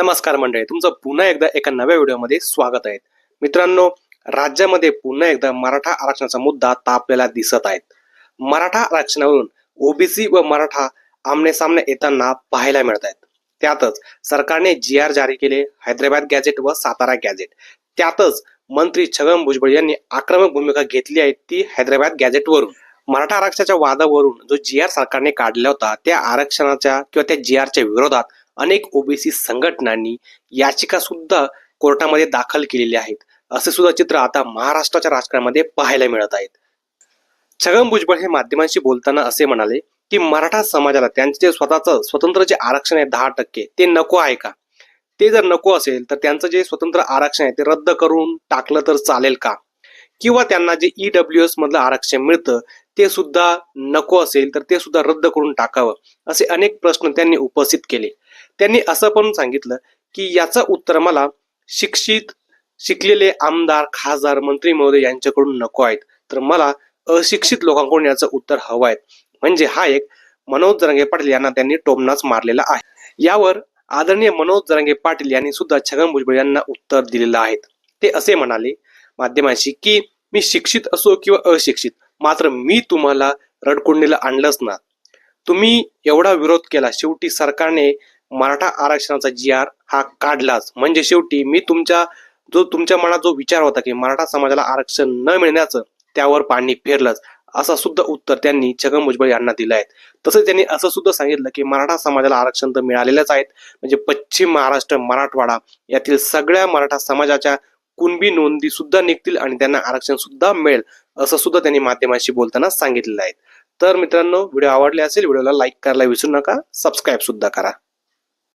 नमस्कार मंडळी तुमचं पुन्हा एकदा एका नव्या व्हिडिओमध्ये स्वागत आहे. मित्रांनो राज्यामध्ये पुन्हा एकदा मराठा आरक्षणाचा मुद्दा तापलेला दिसत आहे. मराठा आरक्षणावरून ओबीसी व मराठा आमने सामने येताना पाहायला मिळत आहेत त्यातच सरकारने जी आर जारी केले हैदराबाद गॅझेट व सातारा गॅझेट. त्यातच मंत्री छगन भुजबळ यांनी आक्रमक भूमिका घेतली आहे ती हैदराबाद गॅझेटवरून. मराठा आरक्षणाच्या वादावरून जो जी आर सरकारने काढला होता त्या आरक्षणाच्या किंवा त्या जी आरच्या विरोधात अनेक ओबीसी संघटनांनी याचिका सुद्धा कोर्टामध्ये दाखल केलेल्या आहेत. असे सुद्धा चित्र आता महाराष्ट्राच्या राजकारणामध्ये पाहायला मिळत आहेत. छगन भुजबळ हे माध्यमांशी बोलताना असे म्हणाले की मराठा समाजाला त्यांचे जे स्वतःचं स्वतंत्र जे आरक्षण आहे दहा टक्के ते नको आहे का? ते जर नको असेल तर त्यांचं जे स्वतंत्र आरक्षण आहे ते रद्द करून टाकलं तर चालेल का? किंवा त्यांना जे ई डब्ल्यू एस मधलं आरक्षण मिळतं ते सुद्धा नको असेल तर ते सुद्धा रद्द करून टाकावं असे अनेक प्रश्न त्यांनी उपस्थित केले. त्यांनी असं पण सांगितलं की याचं उत्तर मला शिक्षित शिकलेले आमदार खासदार मंत्री महोदय यांच्याकडून नको आहेत. तर मला अशिक्षित लोकांकडून याचं उत्तर हवं आहे. म्हणजे हा एक मनोज जरंगे पाटील यांना त्यांनी टोमनाच मारलेला आहे. यावर आदरणीय मनोज जरंगे पाटील यांनी सुद्धा छगन भुजबळ यांना उत्तर दिलेलं आहे. ते असे म्हणाले माध्यमांशी की मी शिक्षित असो किंवा अशिक्षित मात्र मी तुम्हाला रडकुंडीला आणलंच ना. तुम्ही एवढा विरोध केला शेवटी सरकारने मराठा आरक्षणाचा जी आर हा काढलाच. म्हणजे शेवटी मी तुमच्या जो तुमच्या मनात जो विचार होता की मराठा समाजाला आरक्षण न मिळण्याचं त्यावर पाणी फेरलंच असं सुद्धा उत्तर त्यांनी छगन भुजबळ यांना दिलं आहे. तसंच त्यांनी असं सुद्धा सांगितलं की मराठा समाजाला आरक्षण तर मिळालेलंच आहेत म्हणजे पश्चिम महाराष्ट्र मराठवाडा यातील सगळ्या मराठा समाजाच्या कुणबी नोंदी सुद्धा निघतील आणि त्यांना आरक्षण सुद्धा मिळेल असं सुद्धा त्यांनी माध्यमांशी बोलताना सांगितलेलं आहे. तर मित्रांनो व्हिडिओ आवडले असेल व्हिडिओला लाईक करायला विसरू नका सबस्क्राईब सुद्धा करा.